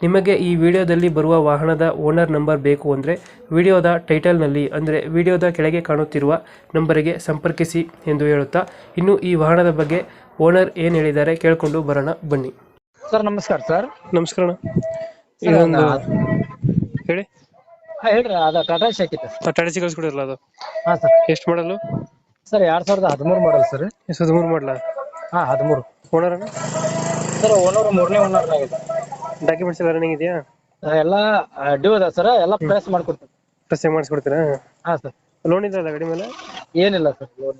ನಿಮಗೆ ಈ ವಿಡಿಯೋದಲ್ಲಿ ಬರುವ ವಾಹನದ ಓನರ್ ನಂಬರ್ ಬೇಕು ಅಂದರೆ ವಿಡಿಯೋದ ಟೈಟಲ್ನಲ್ಲಿ ಅಂದರೆ ವಿಡಿಯೋದ ಕೆಳಗೆ ಕಾಣುತ್ತಿರುವ ನಂಬರಿಗೆ ಸಂಪರ್ಕಿಸಿ ಎಂದು ಹೇಳುತ್ತಾ ಇನ್ನು ಈ ವಾಹನದ ಬಗ್ಗೆ ಓನರ್ ಏನು ಹೇಳಿದ್ದಾರೆ ಕೇಳಿಕೊಂಡು ಬರೋಣ ಬನ್ನಿ. ಸರ್ ನಮಸ್ಕಾರ ಸರ್. ನಮಸ್ಕಾರ ಅಣ್ಣ. ಇದೊಂದು ಹೇಳಿ. ಹಾ ಹೇಳ್ರಿ ಅದ ಟಾಟಾ ಕಳಿಸ್ಕೊಡಿರಲ್ಲ ಅದು. ಹಾ ಸರ್. ಎಷ್ಟು ಮಾಡಲು ಸರ್ ಎರಡ್ ಸಾವಿರದ ಹದಿಮೂರು ಮಾಡಲ್ ಸರ್ ಎಷ್ಟು ಹದಿಮೂರು ಮಾಡಲ? ಹಾ ಹದಿಮೂರು. ಓನರ್ ಅಣ್ಣ? ಸರ್ ಓನರ್ ಮೂರನೇ ಓನರ್ ಆಗಿದೆ ಡಾಕ್ಯುಮೆಂಟ್ಸ್ ಎಲ್ಲ ರನ್ನಿಂಗ್ ಇದೆಯಾ? ಎಲ್ಲ ಡ್ಯೂ ಅದ ಸರ್ ಎಲ್ಲ ಪ್ರೆಸ್ ಮಾಡ್ಕೊಡ್ತೀನಿ ಪ್ರೆಸ್ ಮಾಡಿಸ್ಕೊಡ್ತೀರಾ? ಹಾ ಸರ್ ಲೋನ್ ಇದೆಯಲ್ಲ ಗಾಡಿ ಮೇಲೆ? ಏನಿಲ್ಲ ಸರ್ ಲೋನ್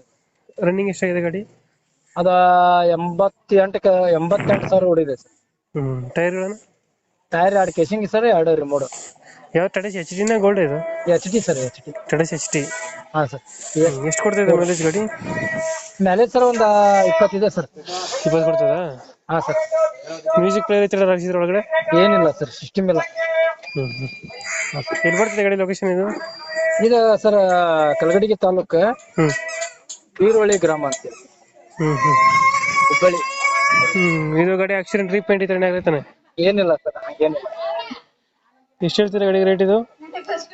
ರನ್ನಿಂಗ್ ಎಷ್ಟಾಗಿದೆ ಗಾಡಿ? ಅದ ಎಂಬತ್ತೆಂಟಕ್ಕೆ ಎಂಬತ್ತೆಂಟು ಸಾವಿರ ಹೊಡಿದೆ ಸರ್ ಟೈರ್ ಟೈರ್ಗಳನ್ನು ಟೈರ್ ಎರಡು ಕೇಸಿಂಗ್ ಸರ್ ಎರಡು ರಿಮೋಡ್ ಯಾವ ಟಾಟಾ ಸಿ ಎಚ್ ಡಿನ ಗೋಲ್ಡ್ ಇದು? H D sir H D Tata C H D ಹಾ ಸರ್ ಎಷ್ಟು ಕೊಡ್ತಿದೆ ಮೈಲೇಜ್ ಗಾಡಿ? ಮ್ಯಾಲೇಜ್ ಸರ್ ಒಂದು ಇಪ್ಪತ್ತಿದೆ ಸರ್. ಇಪ್ಪತ್ತು ಕೊಡ್ತದಾ? ಹಾ ಸರ್. ಮ್ಯೂಸಿಕ್ ಪ್ಲೇಯರ್ ಐತಿ ಹಾಕ್ಸಿದ್ರ ಒಳಗಡೆ? ಏನಿಲ್ಲ ಸರ್ ಸಿಸ್ಟಮ್ ಇಲ್ಲ. ಹ್ಮ್ ಹ್ಮ್. ಎಲ್ಲಿ ಬರ್ತದೆ ಗಾಡಿ ಲೊಕೇಶನ್ ಇದು? ಇದು ಸರ್ ಕಲಗಡಿಗೆ ತಾಲೂಕು ಹ್ಮ್. ಬೀರೋಳಿ ಗ್ರಾಮ ಅಂತ. ಹ್ಮ್ ಹ್ಮ್. ಹುಬ್ಬಳ್ಳಿ. ಹ್ಮ್ ಇದು ಗಾಡಿ ಆಕ್ಸಿಡೆಂಟ್ ರೀಪೇಂಟ್ ಈ ತರ ಆಗೈತಾನೆ ಏನಿಲ್ಲ ಸರ್ ಹಂಗೇನಿಲ್ಲ. ಎಷ್ಟು ಹೇಳ್ತೀರಾ ಗಾಡಿ ರೇಟ್ ಇದು?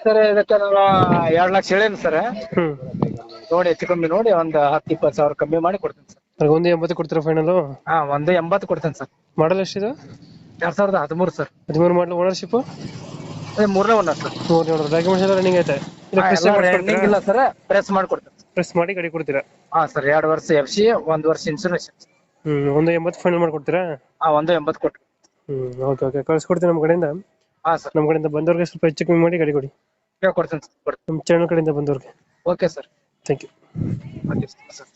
ಸರ್ ಇದಕ್ಕೆ ನಾವು ಎರಡು ಲಕ್ಷ ಹೇಳೇನು ಸರ್. ಹ್ಮ್. ನೋಡಿ ಹೆಚ್ಚು ಕಮ್ಮಿ ನೋಡಿ ಒಂದ್ ಹತ್ತು ಇಪ್ಪತ್ತು ಸಾವಿರ ಕಮ್ಮಿ ಮಾಡಿ ಕೊಡ್ತೀನಿ ಸರ್. ಅದ್ರಾಗ ಒಂದು ಎಂಬತ್ತು ಕೊಡ್ತೀರಾ ಫೈನಲ್ ಹಾ ಒಂದು ಎಂಬತ್ತು ಕೊಡ್ತೇನೆ ಸರ್. ಮಾಡಲ್ ಎಷ್ಟಿದು? ಎರಡ್ ಸಾವಿರದ ಹದಿಮೂರು ಸರ್. ಹದಿಮೂರು ಮಾಡಲ್ ಓನರ್ಶಿಪ್ ಅದೇ ಮೂರನೇ ಒನ್ ಸರ್. ಮೂರು ನೋಡ್ರಿ ಡಾಕ್ಯುಮೆಂಟ್ಸ್ ಎಲ್ಲ ರನ್ನಿಂಗ್ ಐತೆ? ರನ್ನಿಂಗ್ ಇಲ್ಲ ಸರ್ ಪ್ರೆಸ್ ಮಾಡ್ಕೊಡ್ತೇನೆ ಪ್ರೆಸ್ ಮಾಡಿ ಗಾಡಿ ಕೊಡ್ತೀರಾ? ಹಾ ಸರ್ ಎರಡು ವರ್ಷ ಎಫ್ ಸಿ ಒಂದ್ ವರ್ಷ ಇನ್ಸೂರೆನ್ಸ್ ಹ್ಮ್ ಒಂದು ಎಂಬತ್ತು ಫೈನಲ್ ಮಾಡ್ಕೊಡ್ತೀರಾ ಹಾ ಒಂದು ಎಂಬತ್ತು ಕೊಟ್ಟು ಹ್ಮ್ ಓಕೆ ಓಕೆ ಕಳ್ಸ್ಕೊಡ್ತೀನಿ ನಮ್ಮ ಕಡೆಯಿಂದ. ಹಾ ಸರ್. ನಮ್ಮ ಕಡೆಯಿಂದ ಬಂದವ್ರಿಗೆ ಸ್ವಲ್ಪ ಹೆಚ್ಚು ಕಮ್ಮಿ ಮಾಡಿ ಗಾಡಿ ಕೊಡಿ. ಕೊಡ್ತೇನೆ ಸರ್ ಕೊಡ್ತೇನೆ. ನಮ್ಮ ಚಾನಲ್ ಕಡೆಯಿಂದ ಬಂದವ್ರಿಗೆ. Okay sir. Thank you okay sir